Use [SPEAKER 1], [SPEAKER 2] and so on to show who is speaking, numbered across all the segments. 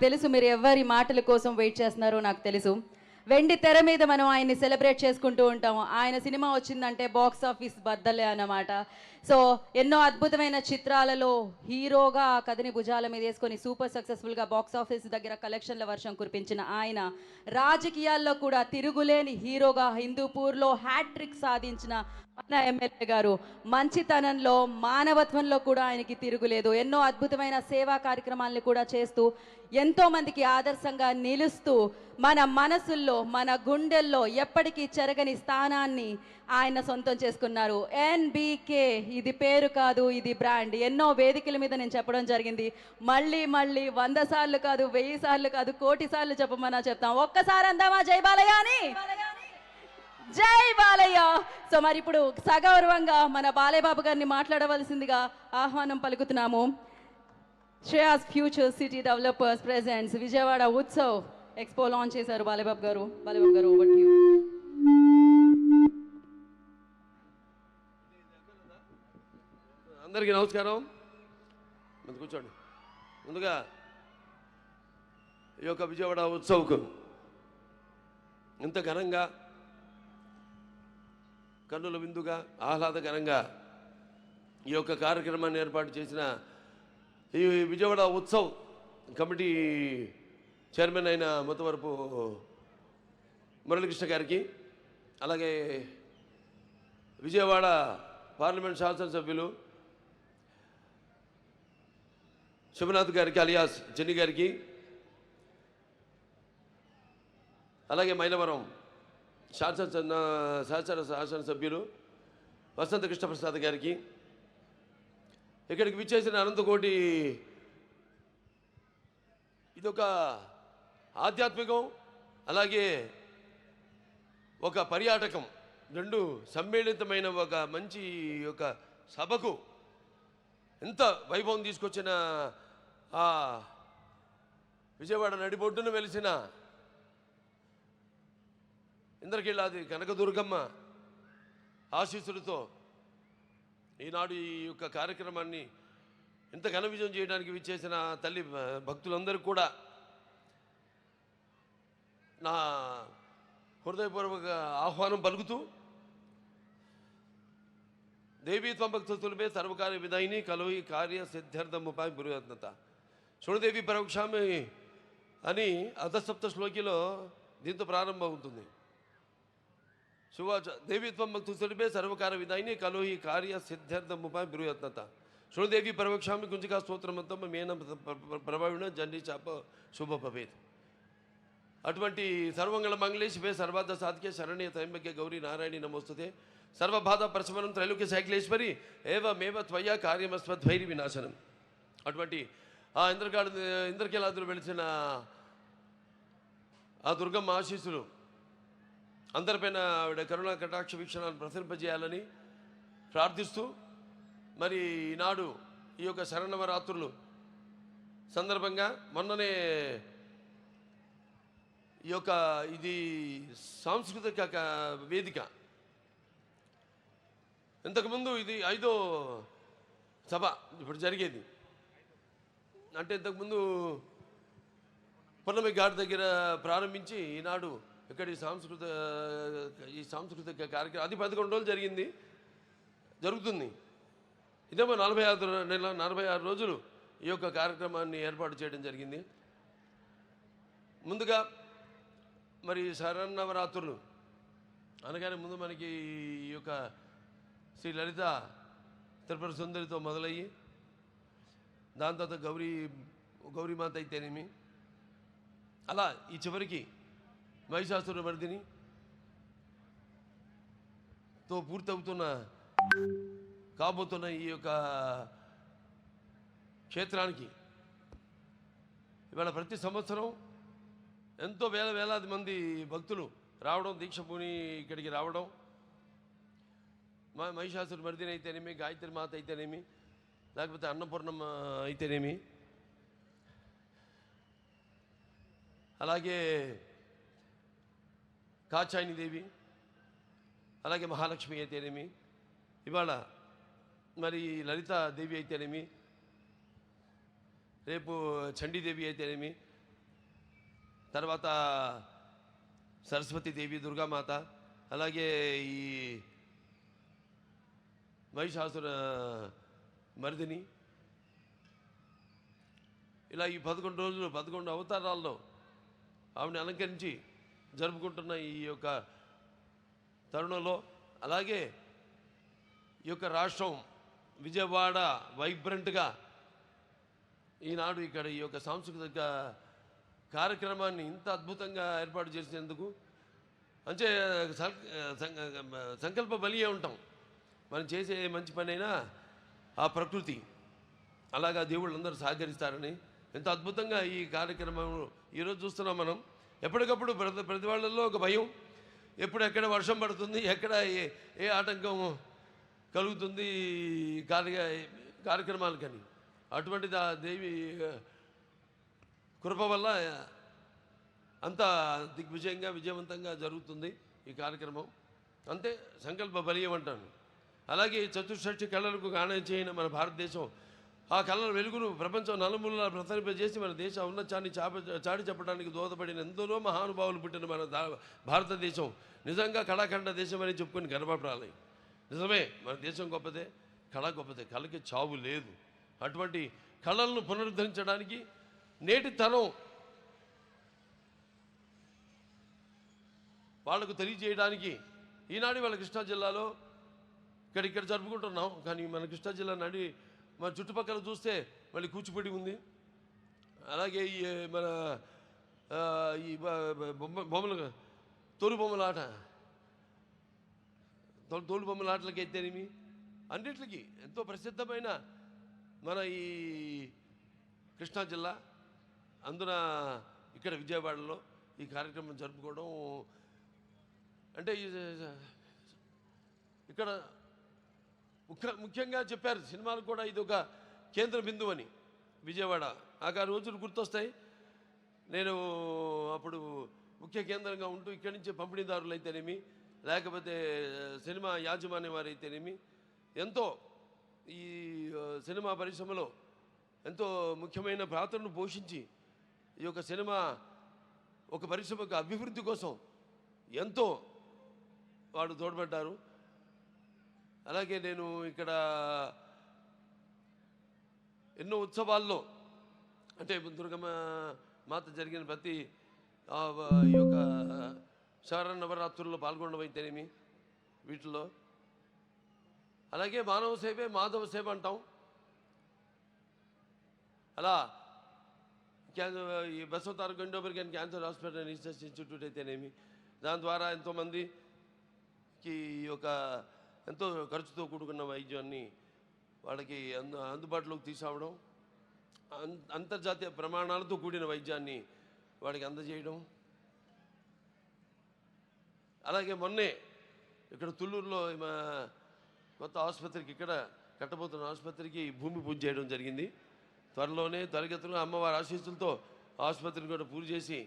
[SPEAKER 1] తెలుసు మీరు ఎవరి మాటల కోసం వెయిట్ చేస్తున్నారో నాకు తెలుసు. వెండి తెర మీద మనం ఆయన్ని సెలబ్రేట్ చేసుకుంటూ ఉంటాము. ఆయన సినిమా వచ్చిందంటే బాక్స్ ఆఫీస్ బద్దలే అన్నమాట. సో ఎన్నో అద్భుతమైన చిత్రాలలో హీరోగా ఆ కథని భుజాల మీద వేసుకొని సూపర్ సక్సెస్ఫుల్గా బాక్స్ ఆఫీస్ దగ్గర కలెక్షన్ల వర్షం కురిపించిన ఆయన రాజకీయాల్లో కూడా తిరుగులేని హీరోగా హిందూపూర్లో హ్యాట్రిక్ సాధించిన మన ఎమ్మెల్యే గారు. మంచితనంలో మానవత్వంలో కూడా ఆయనకి తిరుగులేదు. ఎన్నో అద్భుతమైన సేవా కార్యక్రమాలను కూడా చేస్తూ ఎంతో మందికి ఆదర్శంగా నిలుస్తూ మన మనసుల్లో మన గుండెల్లో ఎప్పటికీ చెరగని స్థానాన్ని ఆయన సొంతం చేసుకున్నారు. ఎన్బికే ఇది పేరు కాదు ఇది బ్రాండ్. ఎన్నో వేదికల మీద నేను చెప్పడం జరిగింది. మళ్ళీ మళ్ళీ వంద సార్లు కాదు వెయ్యి సార్లు కాదు కోటి సార్లు చెప్పమన్నా చెప్తాం. ఒక్కసారి అందామా జై బాలయ్య అని జై బాలయ్య! సో మరి ఇప్పుడు సగౌరవంగా మన బాలయ్యబాబు గారిని మాట్లాడవలసిందిగా ఆహ్వానం పలుకుతున్నాము. Shreyas future city developers presents Vijayawada Utsav expo launch చేశారు బాలయ్యబాబు గారు. బాలయ్యబాబు గారు ఓవర్ టు యూ
[SPEAKER 2] అందరికీ నమస్కారం. ముందు కూర్చోండి. ముందుగా ఈ యొక్క విజయవాడ ఉత్సవకు ఇంత ఘనంగా కన్నుల విందుగా ఆహ్లాదకరంగా ఈ యొక్క కార్యక్రమాన్ని ఏర్పాటు చేసిన ఈ విజయవాడ ఉత్సవ్ కమిటీ చైర్మన్ అయిన మొత్తవరపు మురళీకృష్ణ గారికి అలాగే విజయవాడ పార్లమెంట్ శాసనసభ్యులు శివనాథ్ గారికి అలియాస్ జెన్ని గారికి అలాగే మైలవరం శాసన శాసన శాసనసభ్యులు వసంత కృష్ణప్రసాద్ గారికి ఇక్కడికి విచ్చేసిన అనంతకోటి ఇదొక ఆధ్యాత్మికం అలాగే ఒక పర్యాటకం రెండు సమ్మేళితమైన ఒక మంచి ఒక సభకు ఎంత వైభవం తీసుకొచ్చిన విజయవాడ నడిబొడ్డున వెలిసిన ఇంద్రకీలాది కనకదుర్గమ్మ ఆశీస్సులతో ఈనాడు ఈ యొక్క కార్యక్రమాన్ని ఇంత ఘన విజయం చేయడానికి విచ్చేసిన తల్లి భక్తులందరూ కూడా నా హృదయపూర్వక ఆహ్వానం పలుకుతూ దేవీ త్వంభక్తులమే సర్వకార్య విధాయిని కలువి కార్య సిద్ధార్థముపాయ గురువత్నత శృణదేవి పరోక్షామి అని అధసప్త శ్లోకిలో దీంతో ప్రారంభమవుతుంది శివాచ దేవీత్వం భక్తులమే సర్వకార విధాయిని కలోహి కార్య సిద్ధార్థముపాయ పురుయత్నత. శృణదేవి పరోక్షామి గుంజికా స్తోత్రమంతం మేన ప్రభావిణ జండి చాప శుభ భవేత్. అటువంటి సర్వంగళ మంగళేశివే సర్వార్థ సాధికే శరణ్య త్రయంబక్య గౌరీ నారాయణి నమోస్తుతే. సర్వబాధ ప్రశమనం త్రైలోక్య శైక్లేశ్వరి ఏవమేవ త్వయ కార్యమస్వద్వైరి వినాశనం. అటువంటి ఆ ఇంద్రకాడు ఇంద్రకీలాదులు వెలిసిన ఆ దుర్గమ్మ ఆశీస్సులు. అందరిపైన ఆవిడ కరుణ కటాక్ష వీక్షణాన్ని ప్రసరింపజేయాలని ప్రార్థిస్తూ మరి ఈనాడు ఈ యొక్క శరణవరాత్రులు సందర్భంగా మొన్ననే ఈ యొక్క ఇది సాంస్కృతిక వేదిక. ఇంతకుముందు ఇది ఐదో సభ ఇప్పుడు జరిగేది. అంటే ఇంతకుముందు పున్నమి ఘాట్ దగ్గర ప్రారంభించి ఈనాడు ఇక్కడ ఈ సాంస్కృత ఈ సాంస్కృతిక కార్యక్రమం అది పదకొండు రోజులు జరిగింది. జరుగుతుంది. ఇదేమో నలభై ఆరు నెల నలభై ఆరు రోజులు ఈ యొక్క కార్యక్రమాన్ని ఏర్పాటు చేయడం జరిగింది. ముందుగా మరి శరన్నవరాత్రులు. అనగానే ముందు మనకి ఈ యొక్క శ్రీ లలిత త్రిపుర సుందరితో మొదలయ్యి దాని తర్వాత గౌరీ గౌరీమాత అయితేనేమి? అలా ఈ చివరికి మహిషాసుర మర్దిని తో పూర్తవుతున్న కాబోతున్న ఈ యొక్క క్షేత్రానికి ఇవాళ ప్రతి సంవత్సరం ఎంతో వేల వేలాది మంది భక్తులు రావడం దీక్షభూమి ఇక్కడికి రావడం మా మహిషాసురు మర్దిని అయితేనేమి గాయత్రి మాత అయితేనేమి లేకపోతే అన్నపూర్ణమ్మ అయితేనేమి? అలాగే కాచాయిని దేవి అలాగే మహాలక్ష్మి అయితేనేమి? ఇవాళ మరి లలిత దేవి అయితేనేమి? రేపు చండీదేవి అయితేనేమి? తర్వాత సరస్వతి దేవి దుర్గామాత అలాగే ఈ మహిషాసుర మరిదిని. ఇలా ఈ పదకొండు రోజులు పదకొండు అవతారాల్లో ఆవిడని అలంకరించి జరుపుకుంటున్న ఈ యొక్క తరుణంలో అలాగే ఈ యొక్క రాష్ట్రం విజయవాడ వైబ్రెంట్గా ఈనాడు ఇక్కడ ఈ యొక్క సాంస్కృతిక కార్యక్రమాన్ని ఇంత అద్భుతంగా ఏర్పాటు చేసినందుకు అంటే సం- సంకల్ప బలియే ఉంటాం. మనం చేసే మంచి పనైనా ఆ ప్రకృతి. అలాగా దేవుళ్ళందరూ సహకరిస్తారని ఎంత అద్భుతంగా ఈ కార్యక్రమం ఈరోజు చూస్తున్నాం మనం. ఎప్పటికప్పుడు ప్రతి ప్రతి వాళ్ళల్లో ఒక భయం. ఎప్పుడు ఎక్కడ వర్షం పడుతుంది ఎక్కడ ఏ ఏ ఆటంకం కలుగుతుంది కార్య కార్యక్రమాలకని. అటువంటి దా దేవి కృప వల్ల అంత దిగ్విజయంగా విజయవంతంగా జరుగుతుంది ఈ కార్యక్రమం. అంతే సంకల్ప బలీయం అంటాను అలాగే చతుర్షష్టి కళలకు గానం చేయని మన భారతదేశం ఆ కళల వెలుగును ప్రపంచం నలుమూలలా ప్రసరింపజేసి మన దేశ ఉన్నతాన్ని చాప చాటి చెప్పడానికి దోహదపడిన ఎందరో మహానుభావులు పుట్టిన మన భారతదేశం. నిజంగా కళాఖండ దేశం అని చెప్పుకొని గర్వపడాలి నిజమే మన దేశం గొప్పదే కళ గొప్పదే కళకి చావు లేదు. అటువంటి కళలను పునరుద్ధరించడానికి నేటి తరం వాళ్ళకు తెలియజేయడానికి ఈనాడు వాళ్ళ కృష్ణా జిల్లాలో ఇక్కడ ఇక్కడ జరుపుకుంటున్నాం. కానీ మన కృష్ణా జిల్లా నడి మన చుట్టుపక్కల చూస్తే మళ్ళీ కూచిపూడి ఉంది. అలాగే ఈ మన ఈ బొమ్మ బొమ్మలు తోలు బొమ్మల ఆట. తోలు తోలు బొమ్మల ఆటలకి అయితేనేమి అన్నిటికీ ఎంతో ప్రసిద్ధమైన మన ఈ కృష్ణా జిల్లా. అందున ఇక్కడ విజయవాడలో ఈ కార్యక్రమం జరుపుకోవడం. అంటే ఇక్కడ ముఖ్య ముఖ్యంగా చెప్పారు సినిమాలు కూడా ఇది ఒక కేంద్ర బిందువు అని విజయవాడ. నాకు ఆ రోజులు గుర్తొస్తాయి. నేను అప్పుడు ముఖ్య కేంద్రంగా ఉంటూ ఇక్కడి నుంచి పంపిణీదారులు అయితేనేమి లేకపోతే సినిమా యాజమాన్యం వారు అయితేనేమి ఎంతో ఈ సినిమా పరిశ్రమలో ఎంతో ముఖ్యమైన పాత్రను పోషించి ఈ యొక్క సినిమా ఒక పరిశ్రమకు అభివృద్ధి కోసం ఎంతో వాడు తోడ్పడ్డారు. అలాగే నేను ఇక్కడ ఎన్నో ఉత్సవాల్లో అంటే దుర్గమ్మ మాత జరిగిన ప్రతి ఈ యొక్క శరణ నవరాత్రుల్లో పాల్గొనడం అయితేనేమి వీటిలో అలాగే మానవ సేవే మాధవ సేవ అంటాం. అలా క్యాన్సర్ ఈ బసవతారు గండోబర్ క్యాన్సర్ హాస్పిటల్ రీసెర్చ్ ఇన్స్టిట్యూట్ అయితేనేమి దాని ద్వారా ఎంతోమందికి ఈ యొక్క ఎంతో ఖర్చుతో కూడుకున్న వైద్యాన్ని వాళ్ళకి అందు అందుబాటులోకి తీసుకురావడం అం- అంతర్జాతీయ ప్రమాణాలతో కూడిన వైద్యాన్ని వాడికి అందజేయడం. అలాగే మొన్నే ఇక్కడ తుళ్ళూరులో మా కొత్త ఆసుపత్రికి ఇక్కడ కట్టబోతున్న ఆసుపత్రికి భూమి పూజ చేయడం జరిగింది. త్వరలోనే తరగతులు అమ్మవారి ఆశీస్సులతో ఆసుపత్రిని కూడా పూర్తి చేసి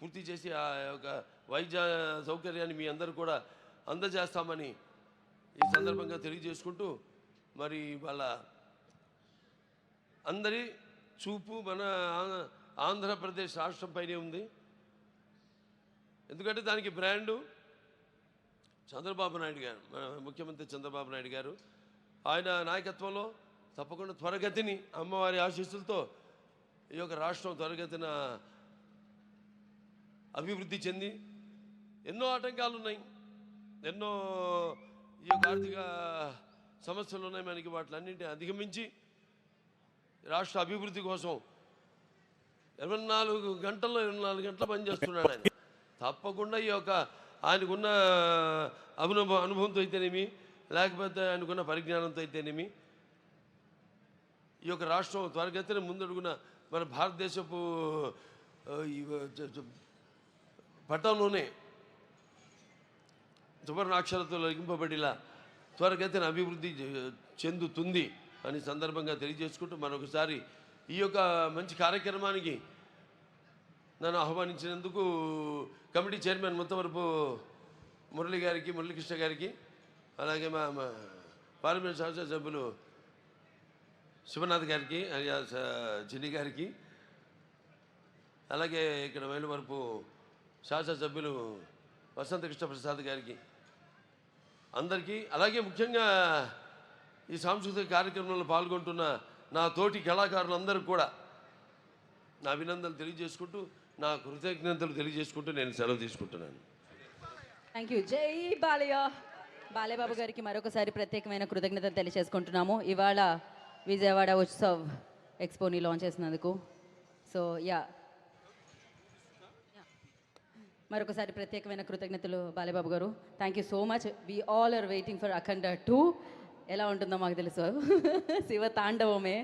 [SPEAKER 2] పూర్తి చేసి ఆ యొక్క వైద్య సౌకర్యాన్ని మీ అందరూ కూడా అందజేస్తామని ఈ సందర్భంగా తెలియజేసుకుంటూ మరి వాళ్ళ అందరి చూపు మన ఆంధ్రప్రదేశ్ రాష్ట్రంపైనే ఉంది. ఎందుకంటే దానికి బ్రాండు చంద్రబాబు నాయుడు గారు మన ముఖ్యమంత్రి చంద్రబాబు నాయుడు గారు ఆయన నాయకత్వంలో తప్పకుండా త్వరగతిని అమ్మవారి ఆశీస్సులతో ఈ యొక్క రాష్ట్రం త్వరగతిన అభివృద్ధి చెంది. ఎన్నో ఆటంకాలు ఉన్నాయి ఎన్నో ఈ యొక్క ఆర్థిక సమస్యలు ఉన్నాయి మనకి వాటిలన్నింటినీ అధిగమించి రాష్ట్ర అభివృద్ధి కోసం ఇరవై నాలుగు గంటల్లో ఇరవై నాలుగు గంటలు పనిచేస్తున్నాడు ఆయన. తప్పకుండా ఈ యొక్క ఆయనకున్న అనుభవం అనుభవంతో అయితేనేమి లేకపోతే ఆయనకున్న పరిజ్ఞానంతో అయితేనేమి ఈ యొక్క రాష్ట్రం త్వరగతిన ముందడుగున మన భారతదేశపు పట్టంలోనే సువర్ణాక్షరతో లింపబడిలా త్వరగతిన అభివృద్ధి చె- చెందుతుంది అని సందర్భంగా తెలియజేసుకుంటూ మరొకసారి ఈ యొక్క మంచి కార్యక్రమానికి నన్ను ఆహ్వానించినందుకు కమిటీ చైర్మన్ ముత్తవరపు మురళి గారికి మురళీకృష్ణ గారికి అలాగే మా మా పార్లమెంట్ శాసన సభ్యులు శివనాథ్ గారికి అలియాస్ చిన్ని గారికి అలాగే ఇక్కడ మైలవరపు శాసనసభ్యులు వసంతకృష్ణ ప్రసాద్ గారికి అందరికీ అలాగే ముఖ్యంగా ఈ సాంస్కృతిక కార్యక్రమంలో పాల్గొంటున్న నా తోటి కళాకారులందరూ కూడా నా అభినందనలు తెలియజేసుకుంటూ నా కృతజ్ఞతలు తెలియజేసుకుంటూ నేను సెలవు తీసుకుంటున్నాను.
[SPEAKER 1] థ్యాంక్ యూ జై బాలయ్య. బాలయ్యబాబు గారికి మరొకసారి ప్రత్యేకమైన కృతజ్ఞతలు తెలియజేసుకుంటున్నాము. ఇవాళ విజయవాడ ఉత్సవ్ ఎక్స్పోని లాంచ్ చేసినందుకు. సో యా మరొకసారి ప్రత్యేకమైన కృతజ్ఞతలు బాలబాబు గారు. Thank you so much we all are waiting for Akhanda two ఎలా ఉంటుందో మాకు తెలుసు. శివ తాండవమే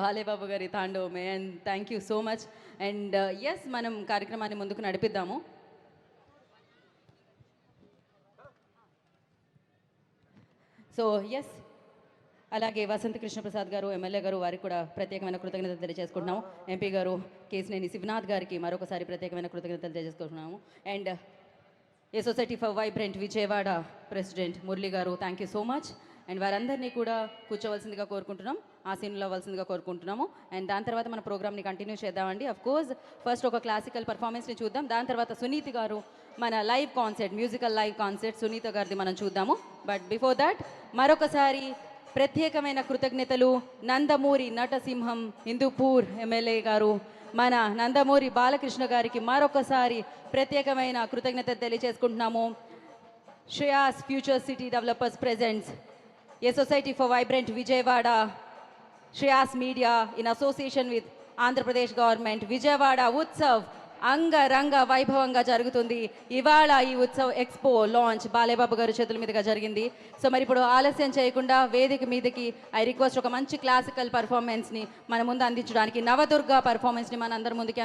[SPEAKER 1] బాలేబాబు గారి తాండవమే. And thank you so much and yes మనం కార్యక్రమాన్ని ముందుకు నడిపిద్దాము. సో ఎస్ అలాగే వసంత కృష్ణప్రసాద్ గారు ఎమ్మెల్యే గారు వారికి కూడా ప్రత్యేకమైన కృతజ్ఞతలు తెలియజేసుకుంటున్నాము. ఎంపీ గారు కేసినేని శివనాథ్ గారికి మరొకసారి ప్రత్యేకమైన కృతజ్ఞతలు తెలియజేసుకుంటున్నాము. And a society for vibrant Vijayawada president Murali గారు thank you so much and వారందరినీ కూడా కూర్చోవలసిందిగా కోరుకుంటున్నాం ఆ సీన్లో అవ్వాల్సిందిగా కోరుకుంటున్నాము. అండ్ దాని తర్వాత మన ప్రోగ్రామ్ని కంటిన్యూ చేద్దామండి. అఫ్ కోర్స్ ఫస్ట్ ఒక క్లాసికల్ పర్ఫార్మెన్స్ని చూద్దాం. దాని తర్వాత సునీతి గారు మన live concert musical live concert Sunitha గారిది మనం చూద్దాము. బట్ బిఫోర్ దట్ మరొకసారి ప్రత్యేకమైన కృతజ్ఞతలు నందమూరి నటసింహం హిందూపూర్ ఎమ్మెల్యే గారు. మన నందమూరి బాలకృష్ణ గారికి మరొకసారి ప్రత్యేకమైన కృతజ్ఞత తెలియజేసుకుంటున్నాము. Shreyas future city developers presents. A society for vibrant Vijayawada. Shreyas media in association with Andhra Pradesh government Vijayawada Utsav. అంగరంగ వైభవంగా జరుగుతుంది. ఇవాళ ఈ ఉత్సవ్ ఎక్స్పో లాంచ్ బాలేబాబు గారు చేతుల మీదుగా జరిగింది. సో మరి ఇప్పుడు ఆలస్యం చేయకుండా వేదిక మీదకి ఐ రిక్వెస్ట్ ఒక మంచి క్లాసికల్ పర్ఫార్మెన్స్ని మన ముందు అందించడానికి నవదుర్గ పర్ఫార్మెన్స్ని మన అందరి ముందుకి